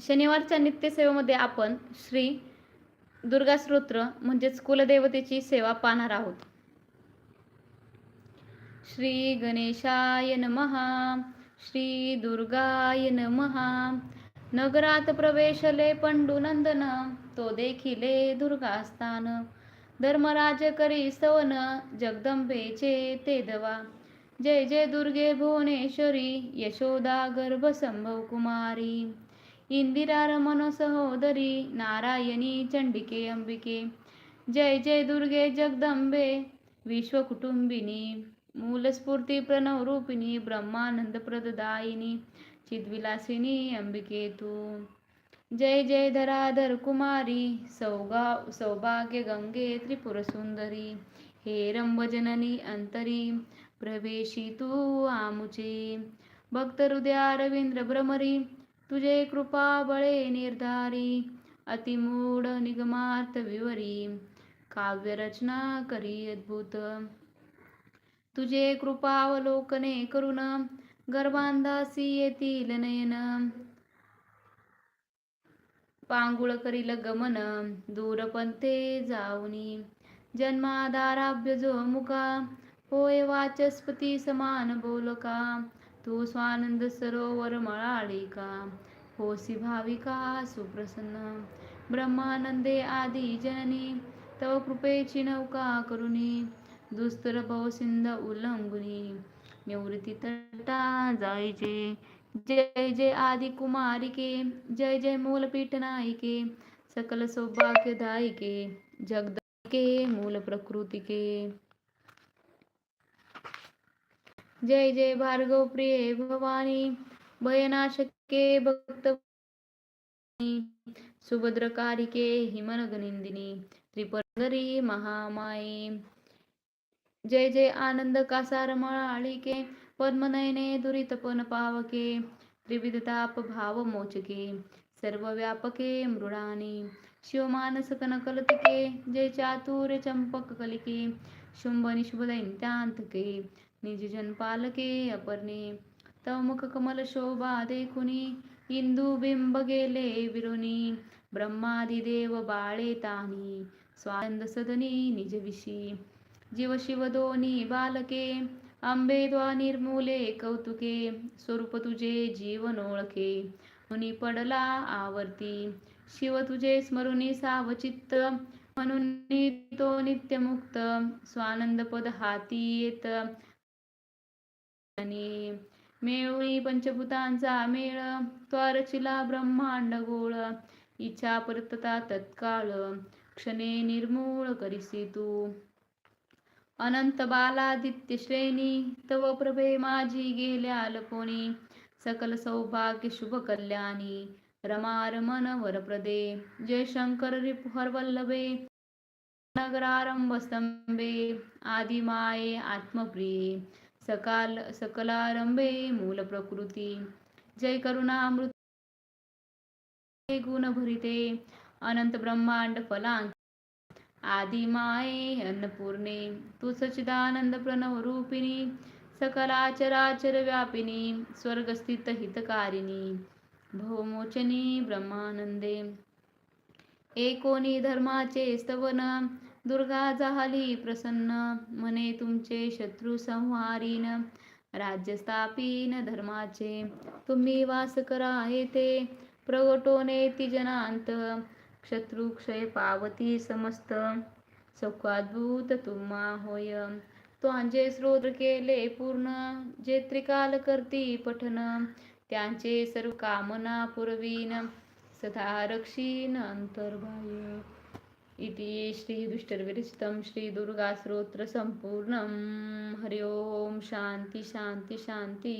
शनिवारच्या नित्यसेवेमध्ये आपण श्री दुर्गा स्तोत्र म्हणजेच कुलदेवतेची सेवा पाहणार आहोत. श्री गणेशाय नमहा श्री दुर्गाय नमहा नगरात प्रवेशले पंडुनंदन तो देखिले दुर्गास्थान. धर्मराज करी सवन जगदंबेचे ते दवा. जय जय दुर्गे भुवनेश्वरी यशोदा गर्भ संभव कुमारी. इंदिरा रमण सहोदरी नारायणी चंडिके अंबिके जय जय दुर्गे जगदंबे विश्वकुटुंबिनी मूलस्फूर्ती प्रणव रूपिणी ब्रह्मानंद प्रददायिनी चिद्विलासिनी अंबिके तू. जय जय धराधर कुमारी सौगा सौभाग्य गंगे त्रिपुर सुंदरी हे रंभजननी अंतरी प्रवेशी तू आमुचे. भक्त हृदया रवींद्र भ्रमरी तुझे कृपा बळे निर्धारी अतिमूढ निगमार्थ विवरी काव्यरचना करी अद्भुत. तुझे कृपावलोकने करुण गर्भांधासी येतील नयन. पांगुळ करील गमन दूरपंथे जाऊनी जन्माधाराभ्य जो मुका होय वाचस्पती समान बोलका. तू स्वानंद सरोवर मळाळिका होसी भाविका सुप्रसन्न. ब्रह्मानंदे आदी जननी तव कृपेची नौका करुणी दुस्तर पौसिंद उल्लंघुनी निवृत्ती तटा जायचे जय जय आदि कुमारिके जय जय मूलपीठ नायिके सकल सौभाग्यदायिके जगदके मूल प्रकृतिके. जय जय भार्गव प्रिय भवानी भयनाशके भक्त सुभद्रकारिके हिमनगनिंदिनी त्रिपुरंदरी महामाये। जय जय आनंद कासार मळाळिके पद्मनयने दुरितपन पावके त्रिविधताप भाव मोचके सर्व व्यापके मृडानी शिवमानस कनकलतिके जय चातुर्य चंपक कलिके शुंभ निशुभ दैत्यांतके निजजन पालके अपर्णे तव मुख कमल शोभा देखुनी इंदू बिंब गेले विरुनी ब्रह्मादिदेव बाळे तानी स्वानंद सदनी निजविषी जीव शिव दोनी बालके आंबे द्वा निर्मूले कौतुके स्वरूप तुझे जीवन ओळखे मुनी पडला आवर्ती शिव तुझे स्मरुनी सावचित्त म्हणून तो नित्यमुक्त स्वानंद पद हाती येत. आणि मेळी पंचभूतांचा मेळ त्वारचिला ब्रह्मांड गोळ. इच्छा परतता तत्काळ क्षणे निर्मूळ करिसी तू. अनंत बालादित्य श्रेणी तव प्रभे माझी गेल्या लपोणी सकल सौभाग्य शुभ कल्याणी रमारमन वरप्रदे. जय शंकर रिपुहर वल्लभे नगरारंभस्तंभे आदिमाये आत्मप्रिये सकाल सकलारंभे मूल प्रकृती जय करुणामृत गुण भरिते अनंत ब्रह्मांड फलांक आदिमाये अन्नपूर्णे तू सचिदानंद प्रणव रूपिणी सकलाचराचर व्यापिनी स्वर्गस्थित हितकारिणी। भवमोचनी ब्रह्मानंदे। एकोणी धर्माचे स्तवन दुर्गा झाली प्रसन्न मने तुमचे शत्रू संहारीन राज्य स्थापीन धर्माचे तुम्ही वास करा येथे प्रगटोने तिजनांत शत्रुक्षय पावती समस्त सौखाद्भूत तुम्हा होय. त्वांचे स्रोत केले पूर्ण जे त्रिकाल करती पठन त्यांचे सर्व कामना पुरवीन. सदा रक्षीन इति श्रीदुष्टर्विरचितं श्रीदुर्गास्रोत्रसम्पूर्णं। हरि ओं शान्ति शान्ति शान्ति।